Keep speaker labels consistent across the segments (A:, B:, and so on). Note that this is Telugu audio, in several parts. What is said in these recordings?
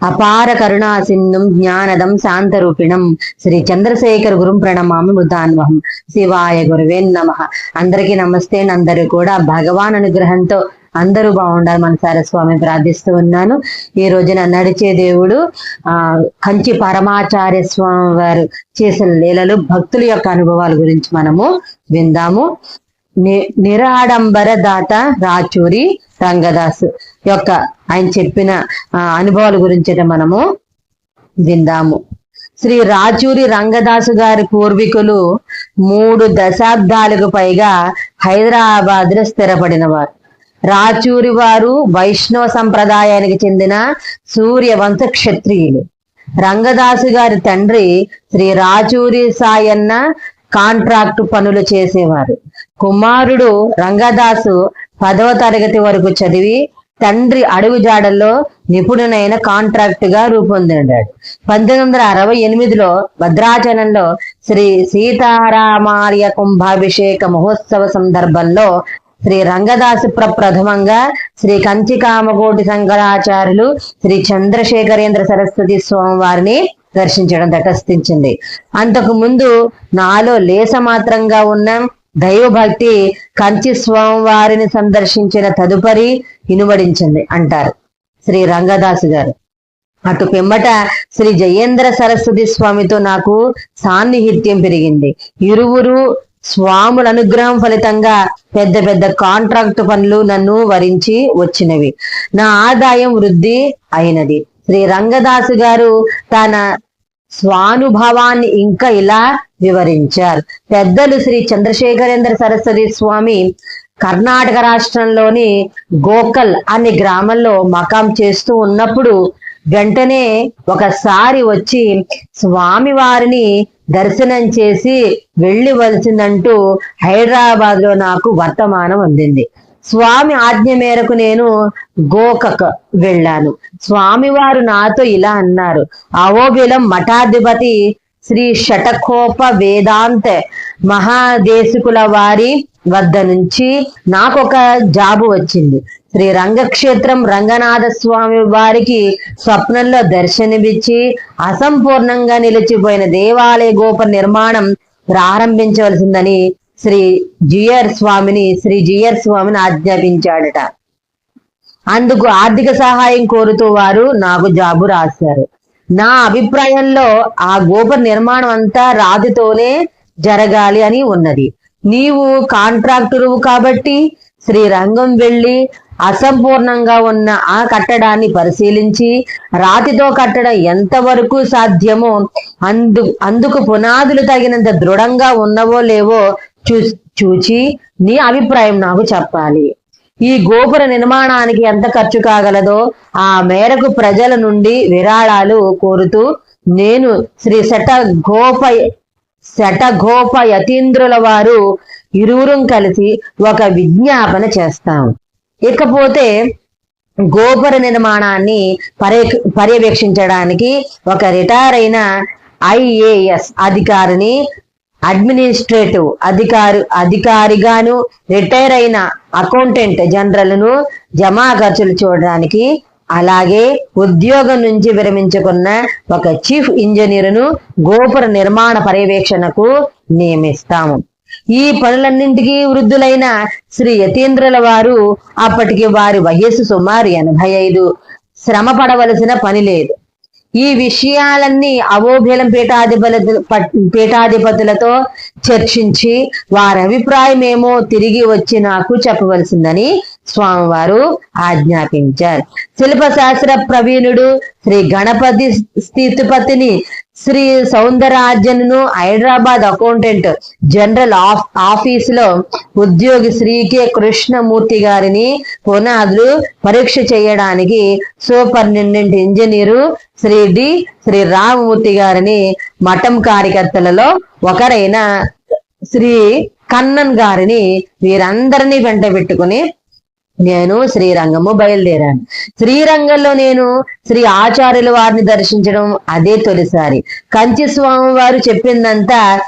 A: అపార కరుణా సింధుం జ్ఞానదం శాంతరూపిణం. శ్రీ చంద్రశేఖర్ గురుం ప్రణమామి మృతాన్వహం శివాయ గురువే నమ. అందరికీ నమస్తే. అందరూ కూడా భగవాన్ అనుగ్రహంతో అందరూ బాగుండాలి మనసార స్వామి ప్రార్థిస్తూ ఉన్నాను. ఈ రోజున నడిచే దేవుడు ఆ కంచి పరమాచార్య స్వామి వారు చేసిన లీలలు భక్తుల యొక్క అనుభవాల గురించి మనము విందాము. ని నిరాడంబర దాత రాచూరి రంగదాసు. యొక్క ఆయన చెప్పిన ఆ, అనుభవాల గురించి మనము విందాము. శ్రీ రాచూరి రంగదాసు గారి పూర్వీకులు మూడు దశాబ్దాలకు పైగా హైదరాబాద్లో స్థిరపడిన వారు రాచూరి వారు వైష్ణవ సంప్రదాయానికి చెందిన సూర్యవంశ క్షత్రియులు. రంగదాసు గారి తండ్రి శ్రీ రాచూరి సాయన్న కాంట్రాక్టు పనులు చేసేవారు. కుమారుడు రంగదాసు పదవ తరగతి వరకు చదివి తండ్రి అడుగుజాడల్లో నిపుణునైన కాంట్రాక్ట్గా రూపొందిండాడు. పంతొమ్మిది వందల అరవై ఎనిమిదిలో భద్రాచలంలో శ్రీ సీతారామార్య కుంభాభిషేక మహోత్సవ సందర్భంలో శ్రీ రంగదాసు ప్రప్రథమంగా శ్రీ కంచికామకోటి శంకరాచార్యులు శ్రీ చంద్రశేఖరేంద్ర సరస్వతి స్వామి వారిని దర్శించడం తటస్థించింది అంతకు ముందు నాలో లేస మాత్రంగా ఉన్న దైవభక్తి కంచి స్వామి వారిని సందర్శించిన తదుపరి ఇనుబడించింది అంటారు. శ్రీ రంగదాసు గారు. అటు పిమ్మట శ్రీ జయేంద్ర సరస్వతి స్వామితో నాకు సాన్నిహిత్యం పెరిగింది. ఇరువురు స్వాముల అనుగ్రహం ఫలితంగా పెద్ద పెద్ద కాంట్రాక్ట్ పనులు నన్ను వరించి వచ్చినవి. నా ఆదాయం వృద్ధి అయినది. శ్రీ రంగదాసు గారు తన స్వానుభవాన్ని ఇంకా ఇలా వివరించారు. పెద్దలు శ్రీ చంద్రశేఖరేంద్ర సరస్వతి స్వామి కర్ణాటక రాష్ట్రంలోని గోకల్ అనే గ్రామంలో మకాం చేస్తూ ఉన్నప్పుడు వెంటనే ఒకసారి వచ్చి స్వామి వారిని దర్శనం చేసి వెళ్ళివలసిందంటూ హైదరాబాద్లో నాకు వర్తమానం అందింది. స్వామి ఆజ్ఞ మేరకు నేను గోకక్ వెళ్ళాను. స్వామివారు నాతో ఇలా అన్నారు. అవోబిలం మఠాధిపతి శ్రీ షటకోప వేదాంత మహాదేశికుల వారి వద్ద నుంచి నాకొక జాబు వచ్చింది. శ్రీ రంగక్షేత్రం రంగనాథ స్వామి వారికి స్వప్నంలో దర్శనమిచ్చి అసంపూర్ణంగా నిలిచిపోయిన దేవాలయ గోప నిర్మాణం ప్రారంభించవలసిందని శ్రీ జియర్ స్వామిని శ్రీ జియర్ స్వామిని ఆజ్ఞాపించాడట. అందుకు ఆర్థిక సహాయం కోరుతూ వారు నాకు జాబు రాశారు. నా అభిప్రాయంలో ఆ గోప నిర్మాణం అంతా రాతితోనే జరగాలి అని ఉన్నది. నీవు కాంట్రాక్టరువు కాబట్టి శ్రీరంగం వెళ్ళి అసంపూర్ణంగా ఉన్న ఆ కట్టడాన్ని పరిశీలించి రాతితో కట్టడం ఎంతవరకు సాధ్యమో అందు అందుకు పునాదులు తగినంత దృఢంగా ఉన్నవో లేవో చూ చూచి నీ అభిప్రాయం నాకు చెప్పాలి. ఈ గోపుర నిర్మాణానికి ఎంత ఖర్చు కాగలదో ఆ మేరకు ప్రజల నుండి విరాళాలు కోరుతూ నేను శ్రీ శట గోప శటగోప యతీంద్రుల వారు ఇరువురం కలిసి ఒక విజ్ఞాపన చేస్తాం. ఇకపోతే గోపుర నిర్మాణాన్ని పర్య పర్యవేక్షించడానికి ఒక రిటైర్ అయిన ఐఏఎస్ అధికారిని అడ్మినిస్ట్రేటివ్ అధికారి అధికారిగాను రిటైర్ అయిన అకౌంటెంట్ జనరల్ను జమా ఖర్చులు చూడడానికి అలాగే ఉద్యోగం నుంచి విరమించుకున్న ఒక చీఫ్ ఇంజనీరును గోపుర నిర్మాణ పర్యవేక్షణకు నియమిస్తాము. ఈ పనులన్నింటికీ వృద్ధులైన శ్రీ యతీంద్రుల వారు అప్పటికి వారి వయస్సు సుమారు ఎనభై ఐదు. శ్రమ పడవలసిన పని లేదు. ఈ విషయాలన్నీ అవోభిలం పీఠాధిపల పీఠాధిపతులతో చర్చించి వారి అభిప్రాయం ఏమో తిరిగి వచ్చి నాకు చెప్పవలసిందని స్వామివారు ఆజ్ఞాపించారు. శిల్పశాస్త్ర ప్రవీణుడు శ్రీ గణపతి స్థితిపతిని శ్రీ సౌందరాజన్ను హైదరాబాద్ అకౌంటెంట్ జనరల్ ఆఫ్ ఆఫీస్లో ఉద్యోగి శ్రీ కె. కృష్ణమూర్తి గారిని పునాదులు పరీక్ష చేయడానికి superintendent engineer Shri D. Shri Ramamurthy గారిని మఠం కార్యకర్తలలో ఒకరైన శ్రీ కన్నన్ గారిని వీరందరినీ వెంట పెట్టుకుని నేను శ్రీరంగము బయలుదేరాను. శ్రీరంగంలో నేను శ్రీ ఆచార్యుల వారిని దర్శించడం అదే తొలిసారి. కంచి స్వామి వారు చెప్పిందంతా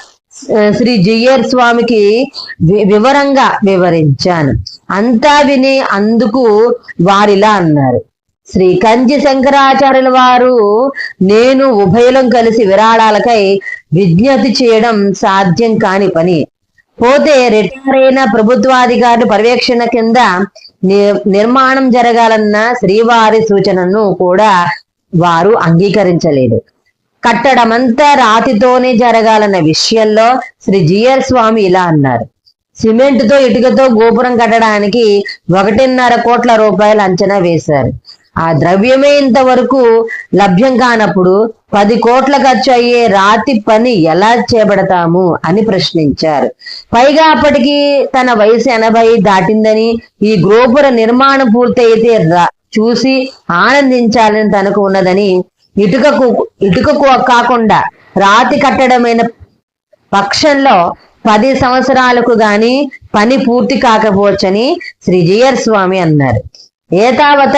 A: శ్రీ జియర్ స్వామికి వి- వివరంగా వివరించాను. అంతా విని అందుకు వారిలా అన్నారు. శ్రీ కంచి శంకరాచార్యుల వారు నేను ఉభయలం కలిసి విరాళాలకై విజ్ఞప్తి చేయడం సాధ్యం కాని పని. పోతే రిటైర్ అయిన ప్రభుత్వాధికారులు పర్యవేక్షణ కింద నిర్మాణం జరగాలన్న శ్రీవారి సూచనను కూడా వారు అంగీకరించలేదు. కట్టడమంతా రాతితోనే జరగాలన్న విషయంలో శ్రీ జిఆర్ స్వామి ఇలా అన్నారు. సిమెంట్తో ఇటుకతో గోపురం కట్టడానికి ఒకటిన్నర కోట్ల రూపాయలు అంచనా వేశారు. ఆ ద్రవ్యమే ఇంతవరకు లభ్యం కానప్పుడు పది కోట్ల ఖర్చు అయ్యే రాతి పని ఎలా చేపడతాము అని ప్రశ్నించారు. పైగా అప్పటికి తన వయసు ఎనభై దాటిందని ఈ గోపుర నిర్మాణం పూర్తయితే రా- చూసి ఆనందించాలని తనకు ఉన్నదని ఇటుకకు ఇటుకకు కాకుండా రాతి కట్టడమైన పక్షంలో పది సంవత్సరాలకు గాని పని పూర్తి కాకపోవచ్చని శ్రీ జిఆర్ స్వామి అన్నారు. ఏతావత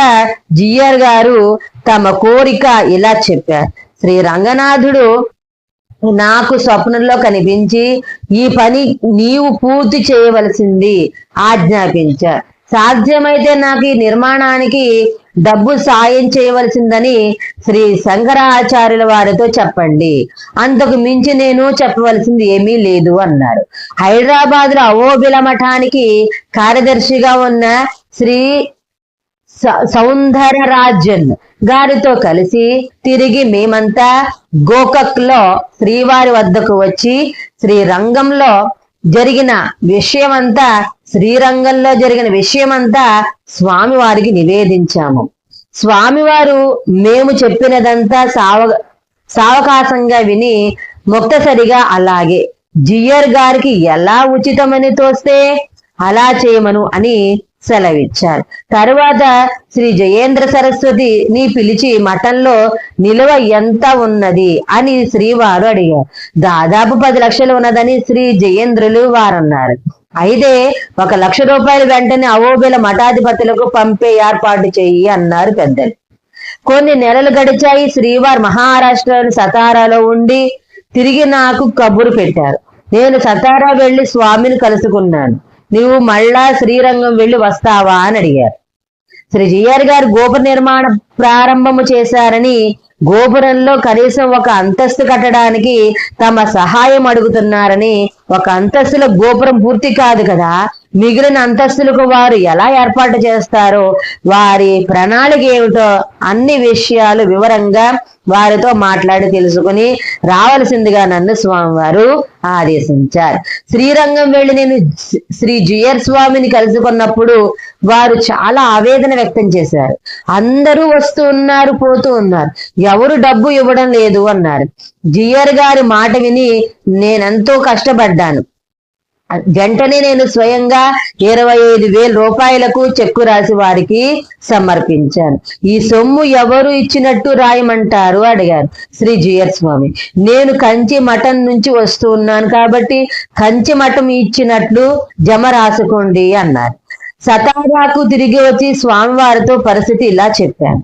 A: జిఆర్ గారు తమ కోరిక ఇలా చెప్పారు. శ్రీ రంగనాథుడు నాకు స్వప్నంలో కనిపించి ఈ పని నీవు పూర్తి చేయవలసింది ఆజ్ఞాపించ. సాధ్యమైతే నాకు ఈ నిర్మాణానికి డబ్బు సాయం చేయవలసిందని శ్రీ శంకరాచార్యుల వారితో చెప్పండి. అంతకు మించి నేను చెప్పవలసింది ఏమీ లేదు అన్నారు. హైదరాబాద్లో అవోబిల మఠానికి కార్యదర్శిగా ఉన్న శ్రీ సౌందర సౌందరరాజన్ గారితో కలిసి తిరిగి మేమంతా గోకక్లో శ్రీవారి వద్దకు వచ్చి శ్రీరంగంలో జరిగిన విషయమంతా శ్రీరంగంలో జరిగిన విషయమంతా స్వామివారికి నివేదించాము. స్వామివారు మేము చెప్పినదంతా సావ సావకాశంగా విని ముక్తసరిగా అలాగే జియర్ గారికి ఎలా ఉచితమని తోస్తే అలా చేయమను అని సెలవిచ్చారు. తరువాత శ్రీ జయేంద్ర సరస్వతి నీ పిలిచి మఠంలో నిలువ ఎంత ఉన్నది? అని శ్రీవారు అడిగారు. దాదాపు పది లక్షలు ఉన్నదని శ్రీ జయేంద్రులు వారన్నారు. అయితే ఒక లక్ష రూపాయలు వెంటనే అవోబిల మఠాధిపతులకు పంపే ఏర్పాటు చెయ్యి అన్నారు పెద్దలు. కొన్ని నెలలు గడిచాయి. శ్రీవారు మహారాష్ట్రలోని సతారాలో ఉండి తిరిగి నాకు కబురు పెట్టారు. నేను సతారా వెళ్ళి స్వామిని కలుసుకున్నాను. నువ్వు మళ్ళా శ్రీరంగం వెళ్ళి వస్తావా అని అడిగారు. శ్రీ జిఆర్ గారు గోపుర నిర్మాణ ప్రారంభము చేశారని గోపురంలో కనీసం ఒక అంతస్తు కట్టడానికి తమ సహాయం అడుగుతున్నారని ఒక అంతస్తులో గోపురం పూర్తి కాదు కదా మిగిలిన అంతస్తులకు వారు ఎలా ఏర్పాటు చేస్తారో వారి ప్రణాళిక ఏమిటో అన్ని విషయాలు వివరంగా వారితో మాట్లాడి తెలుసుకుని రావలసిందిగా నన్ను స్వామివారు ఆదేశించారు. శ్రీరంగం వెళ్ళి నేను శ్రీ- శ్రీ జియర్ స్వామిని కలుసుకున్నప్పుడు వారు చాలా ఆవేదన వ్యక్తం చేశారు. అందరూ వస్తూ ఉన్నారు పోతూ ఉన్నారు. ఎవరు డబ్బు ఇవ్వడం లేదు అన్నారు. జియర్ గారి మాట విని నేనెంతో కష్టపడ్డాను. వెంటనే నేను స్వయంగా ఇరవై ఐదు వేల రూపాయలకు చెక్కు రాసి వారికి సమర్పించాను. ఈ సొమ్ము ఎవరు ఇచ్చినట్టు రాయమంటారు? అడిగారు శ్రీ జియర్ స్వామి. నేను కంచి మఠం నుంచి వస్తూ ఉన్నాను కాబట్టి కంచి మఠం ఇచ్చినట్లు జమ రాసుకోండి అన్నారు. సతారాకు తిరిగి వచ్చి స్వామివారితో పరిస్థితి ఇలా చెప్పాను.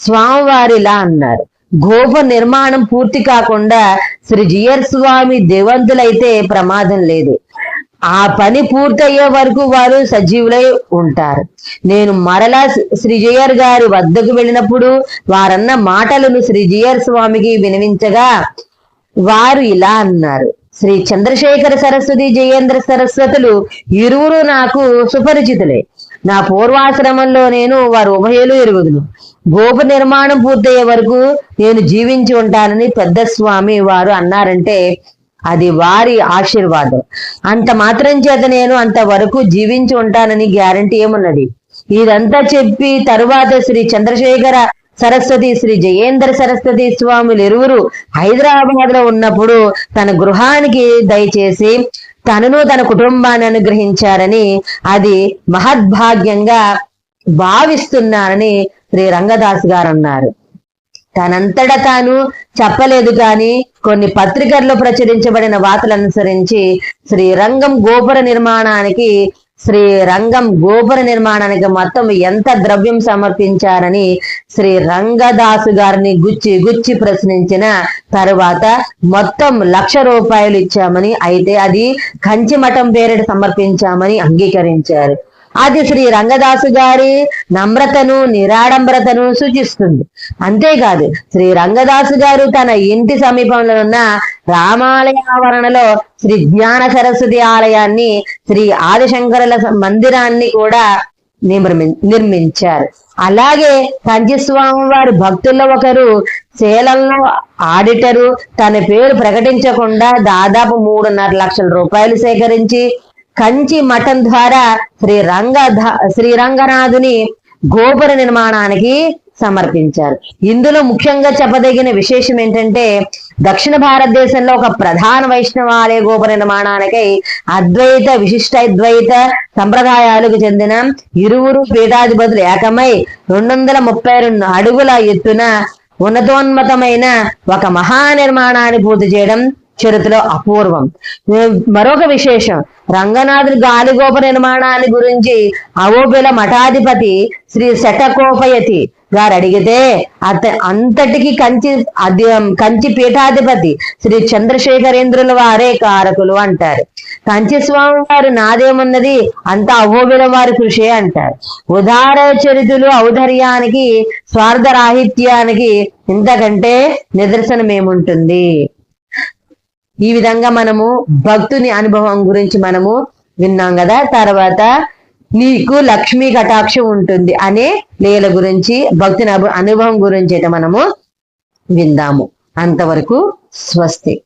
A: స్వామివారు ఇలా అన్నారు. గోప నిర్మాణం పూర్తి కాకుండా శ్రీ జియర్ స్వామి దేవంతులైతే ప్రమాదం లేదు. ఆ పని పూర్తయ్యే వరకు వారు సజీవులై ఉంటారు. నేను మరలా శ్రీజయర్ గారి వద్దకు వెళ్ళినప్పుడు వారన్న మాటలను శ్రీజయర్ స్వామికి వినిపించగా వారు ఇలా అన్నారు. శ్రీ చంద్రశేఖర సరస్వతి జయేంద్ర సరస్వతులు ఇరువురు నాకు సుపరిచితులే. నా పూర్వాశ్రమంలో నేను వారు ఉభయలు ఎరుగుదును గోప నిర్మాణం పూర్తయ్యే వరకు నేను జీవించి ఉంటానని పెద్ద స్వామి వారు అన్నారంటే అది వారి ఆశీర్వాదం. అంత మాత్రం చేత నేను అంతవరకు జీవించి ఉంటానని గ్యారంటీ ఏమున్నది? ఇదంతా చెప్పి తరువాత శ్రీ చంద్రశేఖర సరస్వతి శ్రీ జయేంద్ర సరస్వతి స్వాములు ఇరువురు హైదరాబాద్లో ఉన్నప్పుడు తన గృహానికి దయచేసి తనను తన కుటుంబాన్ని అనుగ్రహించారని అది మహద్భాగ్యంగా భావిస్తున్నానని శ్రీ రంగదాస్ గారు అన్నారు. తనంతట తాను చెప్పలేదు కానీ కొన్ని పత్రికల్లో ప్రచురించబడిన వార్తలు అనుసరించి శ్రీరంగం గోపుర నిర్మాణానికి శ్రీరంగం గోపుర నిర్మాణానికి మొత్తం ఎంత ద్రవ్యం సమర్పించారని శ్రీ రంగదాసు గారిని గుచ్చి గుచ్చి ప్రశ్నించిన తరువాత మొత్తం లక్ష రూపాయలు ఇచ్చామని అయితే అది కంచి మఠం పేరిట సమర్పించామని అంగీకరించారు. అది శ్రీ రంగదాసు గారి నమ్రతను నిరాడంబరతను సూచిస్తుంది. అంతేకాదు శ్రీ రంగదాసు గారు తన ఇంటి సమీపంలో ఉన్న రామాలయ ఆవరణలో శ్రీ జ్ఞాన సరస్వతి ఆలయాన్ని శ్రీ ఆదిశంకరుల మందిరాన్ని కూడా నిర్మి నిర్మించారు. అలాగే కంచిస్వామి వారి భక్తుల్లో ఒకరు సేలంలో ఆడిటరు తన పేరు ప్రకటించకుండా దాదాపు మూడున్నర లక్షల రూపాయలు సేకరించి కంచి మఠం ద్వారా శ్రీ రంగ శ్రీరంగనాథుని గోపుర నిర్మాణానికి సమర్పించారు. ఇందులో ముఖ్యంగా చెప్పదగిన విశేషం ఏంటంటే దక్షిణ భారతదేశంలో ఒక ప్రధాన వైష్ణవాలయ గోపుర నిర్మాణానికై అద్వైత విశిష్టద్వైత సంప్రదాయాలకు చెందిన ఇరువురు పీఠాధిపతులు ఏకమై రెండు వందల ముప్పై రెండు అడుగుల ఎత్తున ఉన్నతోన్నతమైన ఒక మహా నిర్మాణాన్ని పూర్తి చేయడం చరిత్రలో అపూర్వం. మరొక విశేషం. రంగనాథుని గాలిగోప నిర్మాణాన్ని గురించి అవోబిల మఠాధిపతి శ్రీ శటకోపయతి గారు అడిగితే అత అంతటికి కంచి అధి కంచి పీఠాధిపతి శ్రీ చంద్రశేఖరేంద్రుల వారే కారకులు అంటారు. కంచి స్వామి వారు నాదేమున్నది అంత అహోబిల వారి కృషే అంటారు. ఉదార చరితులు ఔదర్యానికి స్వార్థ రాహిత్యానికి ఇంతకంటే నిదర్శనం ఏముంటుంది ఈ విధంగా మనము భక్తుని అనుభవం గురించి మనము విన్నాం కదా. తర్వాత నీకు లక్ష్మీ కటాక్షం ఉంటుంది అనే లీల గురించి భక్తుని అనుభవం గురించి అయితే మనము విందాము. అంతవరకు స్వస్తి.